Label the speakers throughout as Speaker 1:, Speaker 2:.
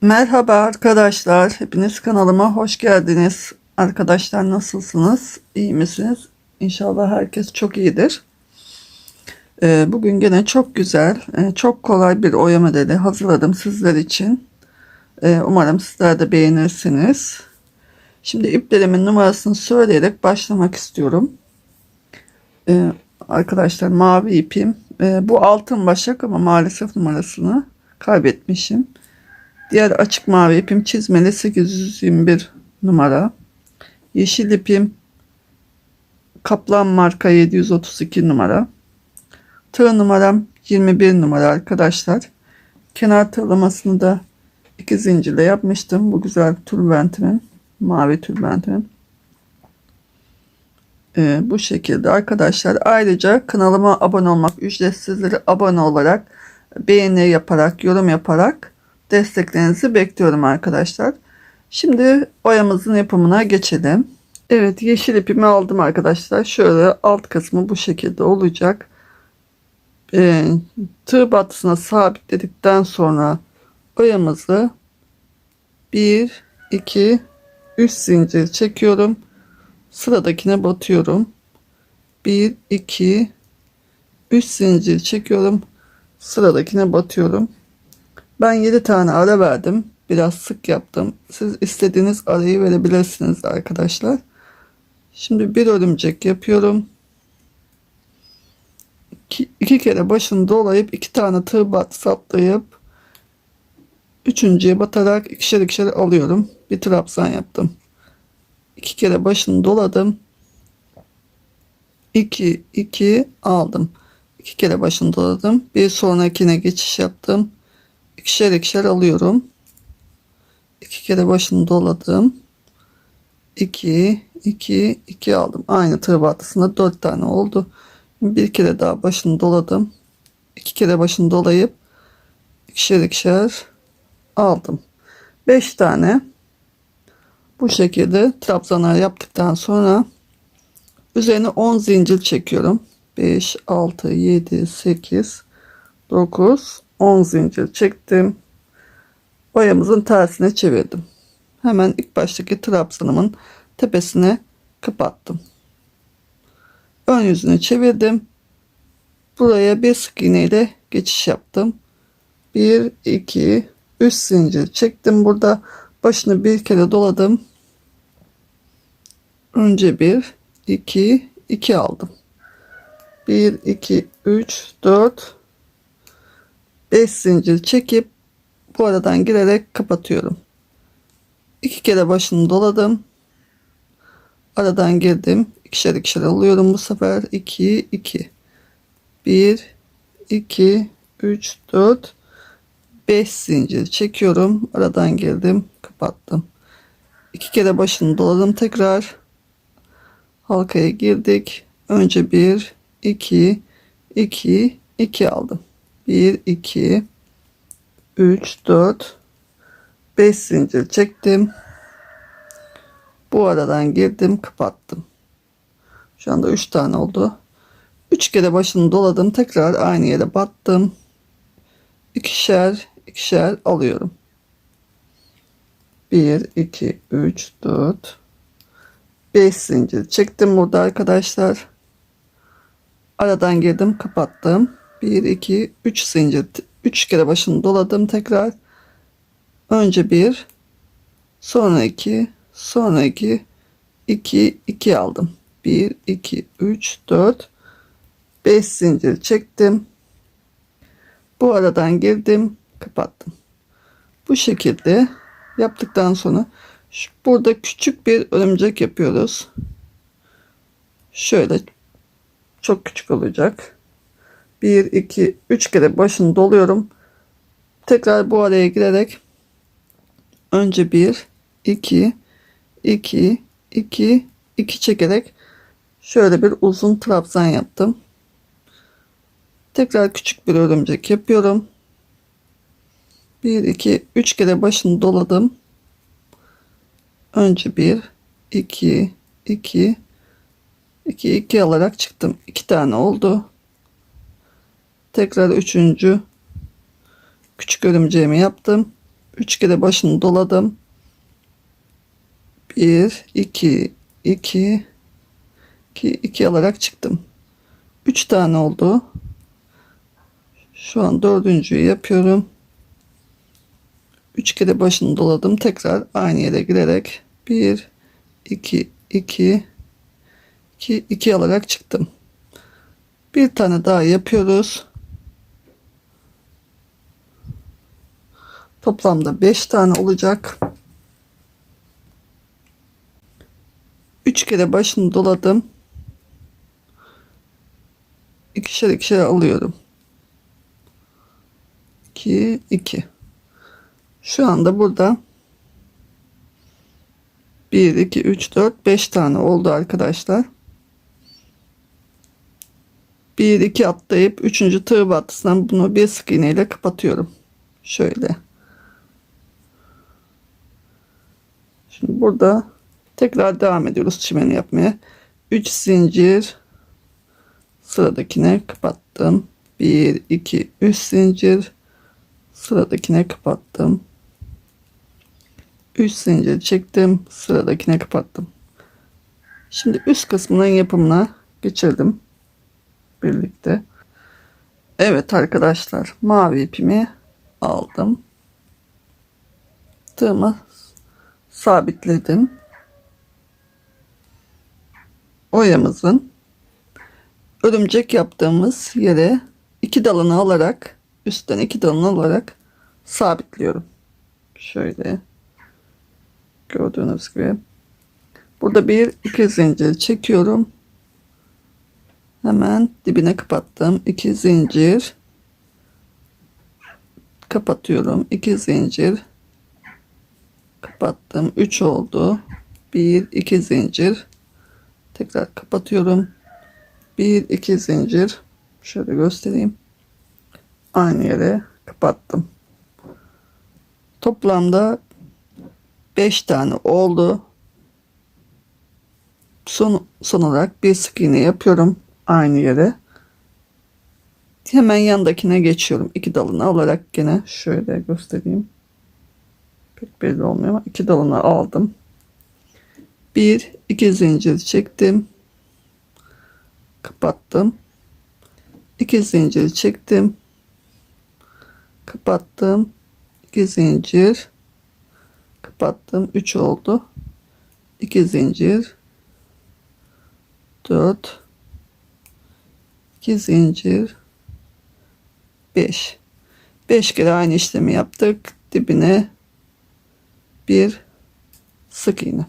Speaker 1: Merhaba arkadaşlar. Hepiniz kanalıma hoş geldiniz. Arkadaşlar nasılsınız? İyi misiniz? İnşallah herkes çok iyidir. Ee, bugün gene çok güzel, e, çok kolay bir oya modeli hazırladım sizler için. Ee, umarım sizler de beğenirsiniz. Şimdi iplerimin numarasını söyleyerek başlamak istiyorum. Ee, arkadaşlar mavi ipim. bu altın başak ama maalesef numarasını kaybetmişim. Diğer açık mavi ipim çizmeli 821 numara. Yeşil ipim Kaplan marka 732 numara. Tığ numaram 21 numara arkadaşlar. Kenar tığlamasını da iki zincirle yapmıştım. Bu güzel tülbentimin, mavi tülbentimin. Ee, bu şekilde arkadaşlar. Ayrıca kanalıma abone olmak ücretsizleri abone olarak beğeni yaparak, yorum yaparak desteklerinizi bekliyorum arkadaşlar. Şimdi oyamızın yapımına geçelim. Evet yeşil ipimi aldım arkadaşlar. Şöyle alt kısmı bu şekilde olacak. Ee, tığ batısına sabitledikten sonra oyamızı 1 2 3 zincir çekiyorum. Sıradakine batıyorum. 1 2 3 zincir çekiyorum. Sıradakine batıyorum. Ben 7 tane ara verdim. Biraz sık yaptım. Siz istediğiniz arayı verebilirsiniz arkadaşlar. Şimdi bir örümcek yapıyorum. İki, iki kere başını dolayıp iki tane tığ bat saplayıp üçüncüye batarak ikişer ikişer alıyorum. Bir trabzan yaptım. İki kere başını doladım. 2 2 aldım. İki kere başını doladım. Bir sonrakine geçiş yaptım ikişer ikişer alıyorum. İki kere başını doladım. 2 2 2 aldım. Aynı tığ battısında 4 tane oldu. Bir kere daha başını doladım. İki kere başını dolayıp ikişer ikişer aldım. 5 tane bu şekilde trabzanlar yaptıktan sonra üzerine 10 zincir çekiyorum. 5 6 7 8 9 10 zincir çektim. Boyamızın tersine çevirdim. Hemen ilk baştaki trabzanımın tepesine kapattım. Ön yüzünü çevirdim. Buraya bir sık iğne ile geçiş yaptım. 1 2 3 zincir çektim. Burada başını bir kere doladım. Önce 1 2 2 aldım. 1 2 3 4 5 zincir çekip bu aradan girerek kapatıyorum. İki kere başını doladım. Aradan girdim. İkişer ikişer alıyorum bu sefer. 2 2 1 2 3 4 5 zincir çekiyorum. Aradan girdim. Kapattım. İki kere başını doladım tekrar. Halkaya girdik. Önce 1 2 2 2 aldım. 1 2 3 4 5 zincir çektim. Bu aradan girdim, kapattım. Şu anda 3 tane oldu. 3 kere başını doladım. Tekrar aynı yere battım. İkişer, ikişer alıyorum. 1 2 3 4 5 zincir çektim burada arkadaşlar. Aradan girdim, kapattım. 1 2 3 zincir 3 kere başını doladım tekrar. Önce 1 sonra 2 sonra 2 2 2 aldım. 1 2 3 4 5 zincir çektim. Bu aradan girdim kapattım. Bu şekilde yaptıktan sonra burada küçük bir örümcek yapıyoruz. Şöyle çok küçük olacak 1, 2, 3 kere başını doluyorum. Tekrar bu araya girerek önce 1, 2, 2, 2, 2 çekerek şöyle bir uzun trabzan yaptım. Tekrar küçük bir örümcek yapıyorum. 1, 2, 3 kere başını doladım. Önce 1, 2, 2, 2, 2 alarak çıktım. 2 tane oldu. Tekrar üçüncü küçük örümceğimi yaptım. Üç kere başını doladım. Bir, iki, iki, iki, iki alarak çıktım. Üç tane oldu. Şu an dördüncüyü yapıyorum. Üç kere başını doladım. Tekrar aynı yere girerek bir, iki, iki, iki, iki alarak çıktım. Bir tane daha yapıyoruz. Toplamda 5 tane olacak. 3 kere başını doladım. İkişer ikişer alıyorum. 2 2 Şu anda burada 1 2 3 4 5 tane oldu arkadaşlar. 1 2 atlayıp 3. tığ battısından bunu bir sık iğne ile kapatıyorum. Şöyle. Şimdi burada tekrar devam ediyoruz çimeni yapmaya. 3 zincir sıradakine kapattım. 1 2 3 zincir sıradakine kapattım. 3 zincir çektim, sıradakine kapattım. Şimdi üst kısmının yapımına geçirdim birlikte. Evet arkadaşlar, mavi ipimi aldım. Tığımı sabitledim. Oyamızın örümcek yaptığımız yere iki dalını alarak üstten iki dalını alarak sabitliyorum. Şöyle gördüğünüz gibi. Burada bir iki zincir çekiyorum. Hemen dibine kapattım. iki zincir kapatıyorum. iki zincir kapattım. 3 oldu. 1 2 zincir. Tekrar kapatıyorum. 1 2 zincir. Şöyle göstereyim. Aynı yere kapattım. Toplamda 5 tane oldu. Son, son olarak bir sık iğne yapıyorum aynı yere. Hemen yandakine geçiyorum. İki dalını alarak gene şöyle göstereyim pek belli olmuyor ama iki dalını aldım. Bir, iki zincir çektim. Kapattım. İki zincir çektim. Kapattım. İki zincir. Kapattım. Üç oldu. İki zincir. Dört. İki zincir. Beş. Beş kere aynı işlemi yaptık. Dibine bir sık iğne.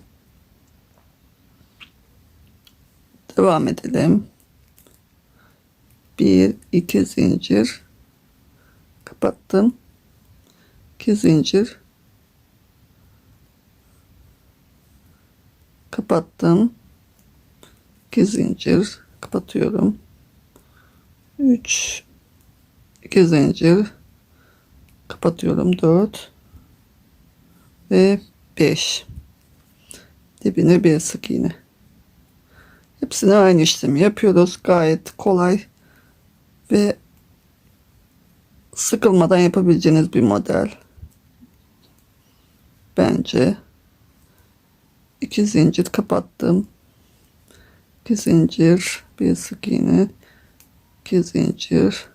Speaker 1: Devam edelim. Bir iki zincir kapattım. İki zincir kapattım. İki zincir kapatıyorum. Üç iki zincir kapatıyorum. Dört ve 5 dibine bir sık iğne. Hepsine aynı işlemi yapıyoruz. Gayet kolay ve sıkılmadan yapabileceğiniz bir model. Bence iki zincir kapattım. İki zincir bir sık iğne iki zincir.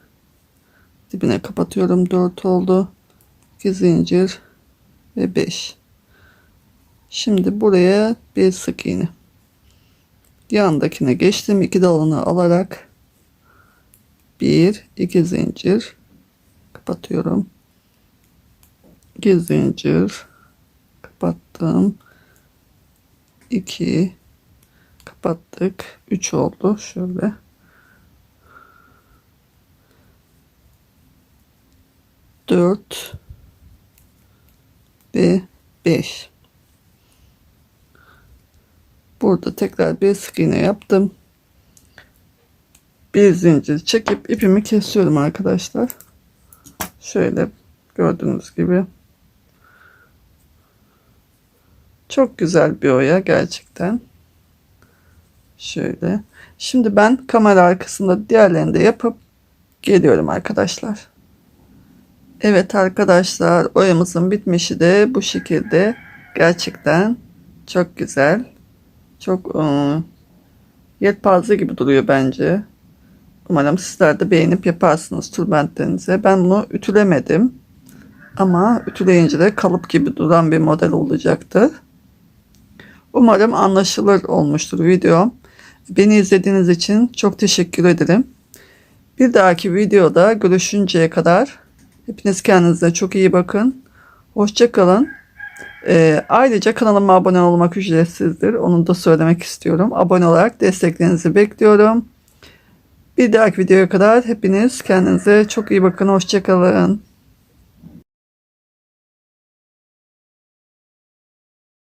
Speaker 1: Dibine kapatıyorum. 4 oldu. İki zincir ve 5. Şimdi buraya bir sık iğne. Yandakine geçtim. iki dalını alarak bir iki zincir kapatıyorum. 2 zincir kapattım. 2 kapattık. 3 oldu. Şöyle. Dört ve 5 burada tekrar bir sık iğne yaptım. Bir zincir çekip ipimi kesiyorum arkadaşlar. Şöyle gördüğünüz gibi. Çok güzel bir oya gerçekten. Şöyle. Şimdi ben kamera arkasında diğerlerini de yapıp geliyorum arkadaşlar Evet arkadaşlar oyamızın bitmişi de bu şekilde. Gerçekten çok güzel. Çok ıı, yelpaze gibi duruyor bence. Umarım sizler de beğenip yaparsınız tülbentlerinize. Ben bunu ütülemedim. Ama ütüleyince de kalıp gibi duran bir model olacaktı. Umarım anlaşılır olmuştur video. Beni izlediğiniz için çok teşekkür ederim. Bir dahaki videoda görüşünceye kadar hepiniz kendinize çok iyi bakın. Hoşçakalın. Ee, ayrıca kanalıma abone olmak ücretsizdir. Onu da söylemek istiyorum. Abone olarak desteklerinizi bekliyorum. Bir dahaki videoya kadar hepiniz kendinize çok iyi bakın. Hoşçakalın.